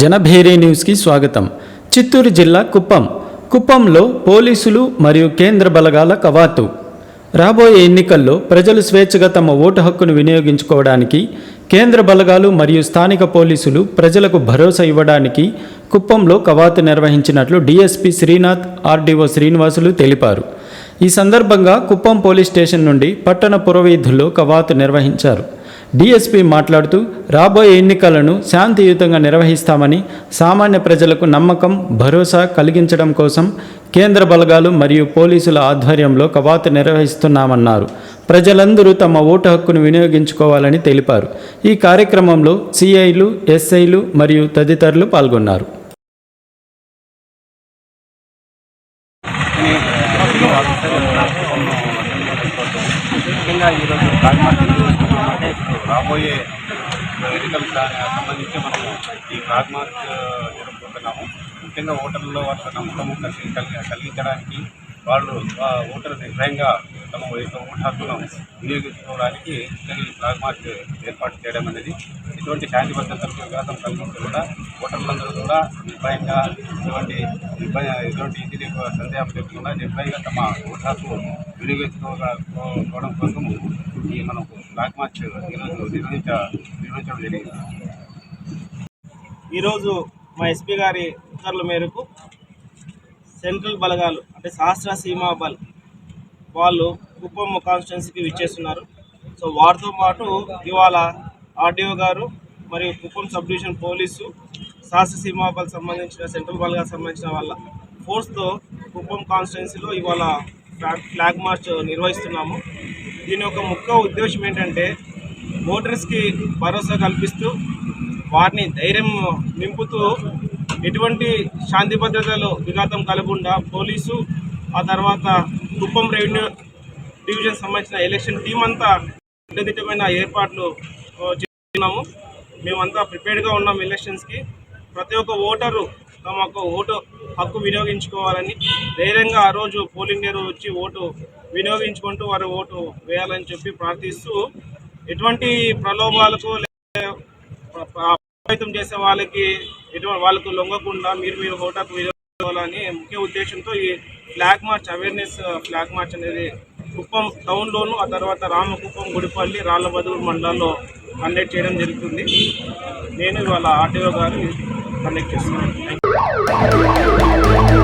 జనభేరే న్యూస్కి స్వాగతం. చిత్తూరు జిల్లా కుప్పం. కుప్పంలో పోలీసులు మరియు కేంద్ర బలగాల కవాతు. రాబోయే ఎన్నికల్లో ప్రజలు స్వేచ్ఛగా తమ ఓటు హక్కును వినియోగించుకోవడానికి కేంద్ర బలగాలు మరియు స్థానిక పోలీసులు ప్రజలకు భరోసా ఇవ్వడానికి కుప్పంలో కవాతు నిర్వహించినట్లు డీఎస్పీ శ్రీనాథ్ ఆర్డీఓ శ్రీనివాసులు తెలిపారు. ఈ సందర్భంగా కుప్పం పోలీస్ స్టేషన్ నుండి పట్టణ పురవీధుల్లో కవాతు నిర్వహించారు. డీఎస్పీ మాట్లాడుతూ రాబోయే ఎన్నికలను శాంతియుతంగా నిర్వహిస్తామని సామాన్య ప్రజలకు నమ్మకం భరోసా కలిగించడం కోసం కేంద్ర బలగాలు మరియు పోలీసుల ఆధ్వర్యంలో కవాతు నిర్వహిస్తున్నామన్నారు. ప్రజలందరూ తమ ఓటు హక్కును వినియోగించుకోవాలని తెలిపారు. ఈ కార్యక్రమంలో సిఐలు ఎస్ఐలు మరియు తదితరులు పాల్గొన్నారు. ముఖ్యంగా ఈరోజు రాబోయే ఎన్నికలకు దా- సంబంధించి మనము ఈ ఫ్లాగ్ మార్చ్ జరుపుకుంటున్నాము. ముఖ్యంగా ఓటర్లలో వాళ్ళ నమ్మకం కలిగి కలిగి- కలిగించడానికి వాళ్ళు ఆ, ఓటర్ నిర్భయంగా తమ యొక్క ఓటు హక్కును వినియోగించుకోవడానికి ఈ ఫ్లాగ్ మార్చ్ ఏర్పాటు చేయడం అనేది ఇటువంటి శాంతి భద్రతలకు విఘాతం కలిగించి కూడా ఓటర్లందరూ కూడా నిర్భయంగా ఇటువంటి నిర్భయ ఇటువంటి ఇది సందేహం లేకుండా నిర్భయంగా తమ ఓటు హక్కు వినియోగించుకోవడం కోసము ఈ మనకు బ్లాక్ మార్చ్ ఈరోజు నిర్వహించ నిర్వహించడం జరిగింది. ఈరోజు మా ఎస్పీ గారి ఉత్తర్వుల మేరకు సెంట్రల్ బలగాలు అంటే సహస్ర సీమా బల్ వాళ్ళు కుప్పం కాన్స్టిట్యున్సీకి విచ్చేస్తున్నారు. సో వారితో పాటు ఇవాళ ఆర్డీఓ గారు మరియు Kuppam sub division police Sashastra Seema Bal సంబంధించిన సెంట్రల్ బల్గా సంబంధించిన వాళ్ళ ఫోర్స్తో కుప్పం కాన్స్టిట్యున్సీలో ఇవాళ ఫ్లాగ్ ఫ్లాగ్ మార్చ్ నిర్వహిస్తున్నాము. దీని యొక్క ముఖ్య ఉద్దేశం ఏంటంటే ఓటర్స్కి భరోసా కల్పిస్తూ వారిని ధైర్యం నింపుతూ ఎటువంటి శాంతి భద్రతలు విఘాతం కలగకుండా పోలీసు ఆ తర్వాత కుప్పం రెవెన్యూ డివిజన్ సంబంధించిన ఎలక్షన్ టీం అంతా దిట్టమైన ఏర్పాట్లు చేస్తున్నాము. మేమంతా ప్రిపేర్డ్గా ఉన్నాం ఎలక్షన్స్కి. ప్రతి ఒక్క ఓటరు తమ ఓటు హక్కు వినియోగించుకోవాలని ధైర్యంగా ఆ రోజు పోలింగ్ డే రోజు వచ్చి ఓటు వినియోగించుకుంటూ వారి ఓటు వేయాలని చెప్పి ప్రార్థిస్తూ ఎటువంటి ప్రలోభాలకు ప్రభావితం చేసే వాళ్ళకి ఎటువంటి వాళ్ళకు లొంగకుండా మీరు మీరు ఓటాకు వినియోగించుకోవాలని ముఖ్య ఉద్దేశంతో ఈ flag march awareness flag march అనేది కుప్పం టౌన్లోను ఆ తర్వాత రామకుప్పం గుడిపల్లి రాళ్ళబదూరు మండలాల్లో కండక్ట్ చేయడం జరుగుతుంది. నేను ఇవాళ ఆర్టీఓ గారు కండక్ట్ చేస్తున్నాను. Oh, my God.